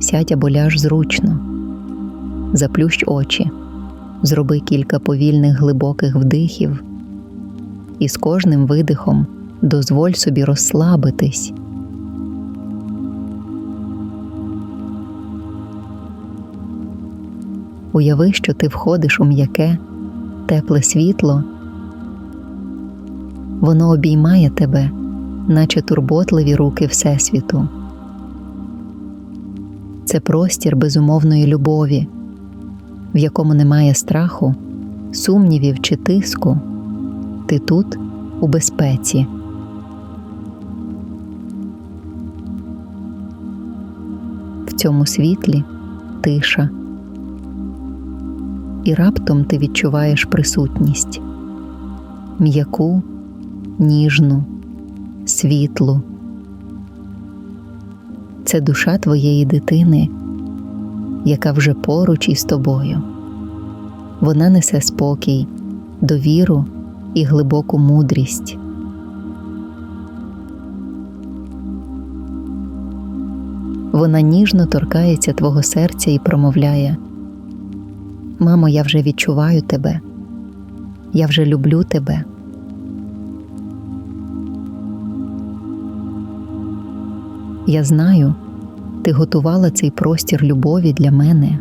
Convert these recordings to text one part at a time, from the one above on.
Сядь або ляж зручно, заплющ очі, зроби кілька повільних глибоких вдихів, і з кожним видихом дозволь собі розслабитись. Уяви, що ти входиш у м'яке, тепле світло, воно обіймає тебе, наче турботливі руки Всесвіту. Це простір безумовної любові, в якому немає страху, сумнівів чи тиску. Ти тут у безпеці. В цьому світлі тиша і раптом ти відчуваєш присутність м'яку, ніжну, світлу. Це душа твоєї дитини, яка вже поруч із тобою. Вона несе спокій, довіру і глибоку мудрість. Вона ніжно торкається твого серця і промовляє Мамо, я вже відчуваю тебе, я вже люблю тебе. Я знаю, ти готувала цей простір любові для мене.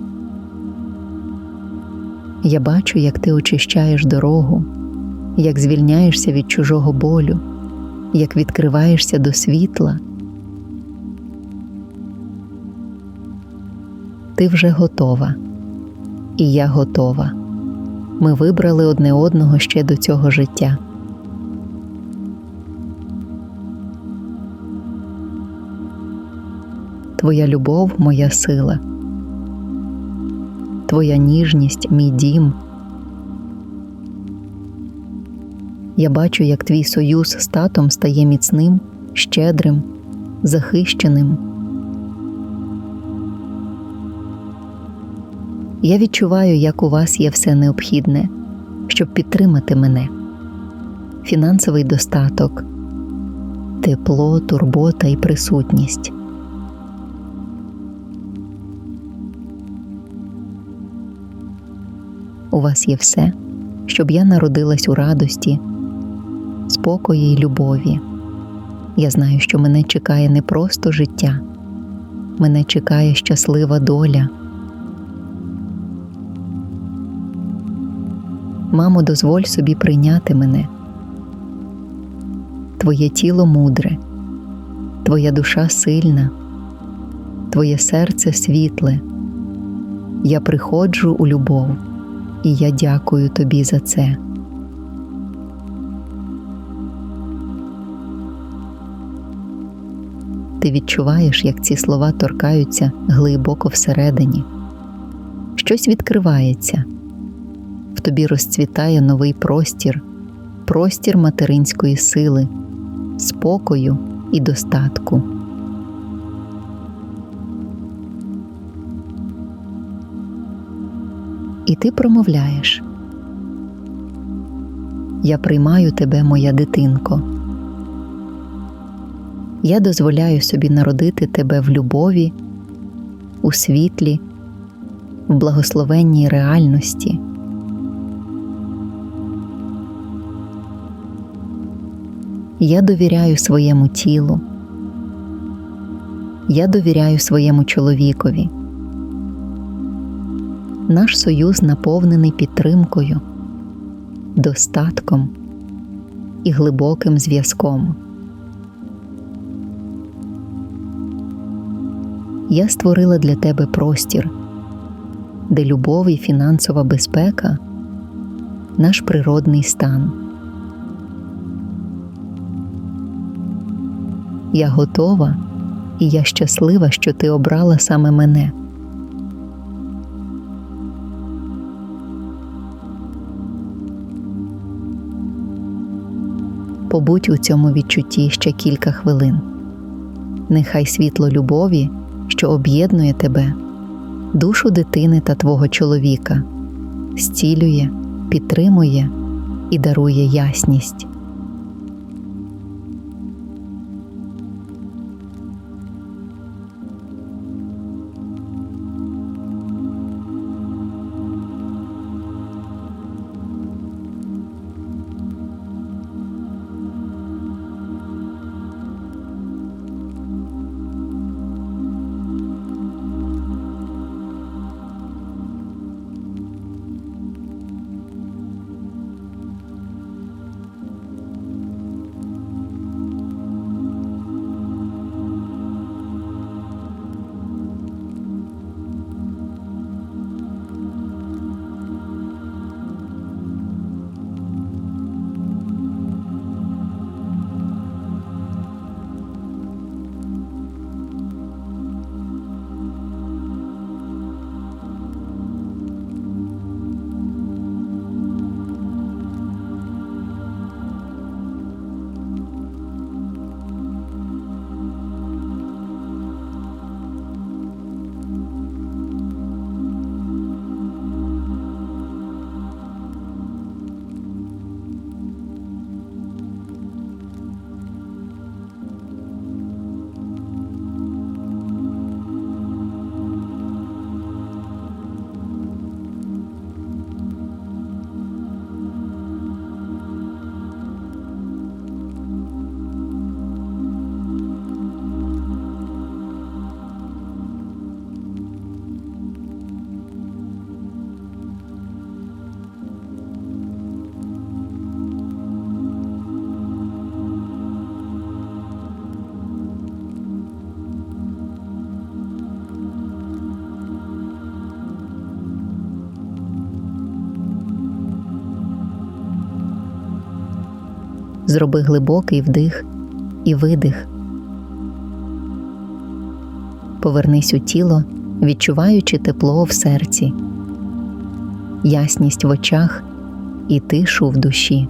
Я бачу, як ти очищаєш дорогу, як звільняєшся від чужого болю, як відкриваєшся до світла. Ти вже готова і я готова. Ми вибрали одне одного ще до цього життя. Твоя любов моя сила, Твоя ніжність мій дім. Я бачу, як твій союз з татом стає міцним, щедрим, захищеним. Я відчуваю, як у вас є все необхідне, щоб підтримати мене, фінансовий достаток, тепло, турбота і присутність. У вас є все, щоб я народилась у радості, спокої й любові. Я знаю, що мене чекає не просто життя, мене чекає щаслива доля. Мамо, дозволь собі прийняти мене. Твоє тіло мудре, твоя душа сильна, твоє серце світле. Я приходжу у любов, і я дякую тобі за це. Ти відчуваєш, як ці слова торкаються глибоко всередині. Щось відкривається в тобі розцвітає новий простір, простір материнської сили, спокою і достатку. І ти промовляєш Я приймаю тебе, моя дитинко. Я дозволяю собі народити тебе в любові, у світлі, в благословенній реальності. Я довіряю своєму тілу, я довіряю своєму чоловікові. Наш союз наповнений підтримкою, достатком і глибоким зв'язком. Я створила для тебе простір, де любов і фінансова безпека наш природний стан. Я готова, і я щаслива, що ти обрала саме мене. Побудь у цьому відчутті ще кілька хвилин. Нехай світло любові, що об'єднує тебе, душу дитини та твого чоловіка, зцілює, підтримує і дарує ясність. Зроби глибокий вдих і видих. Повернись у тіло, відчуваючи тепло в серці, ясність в очах і тишу в душі.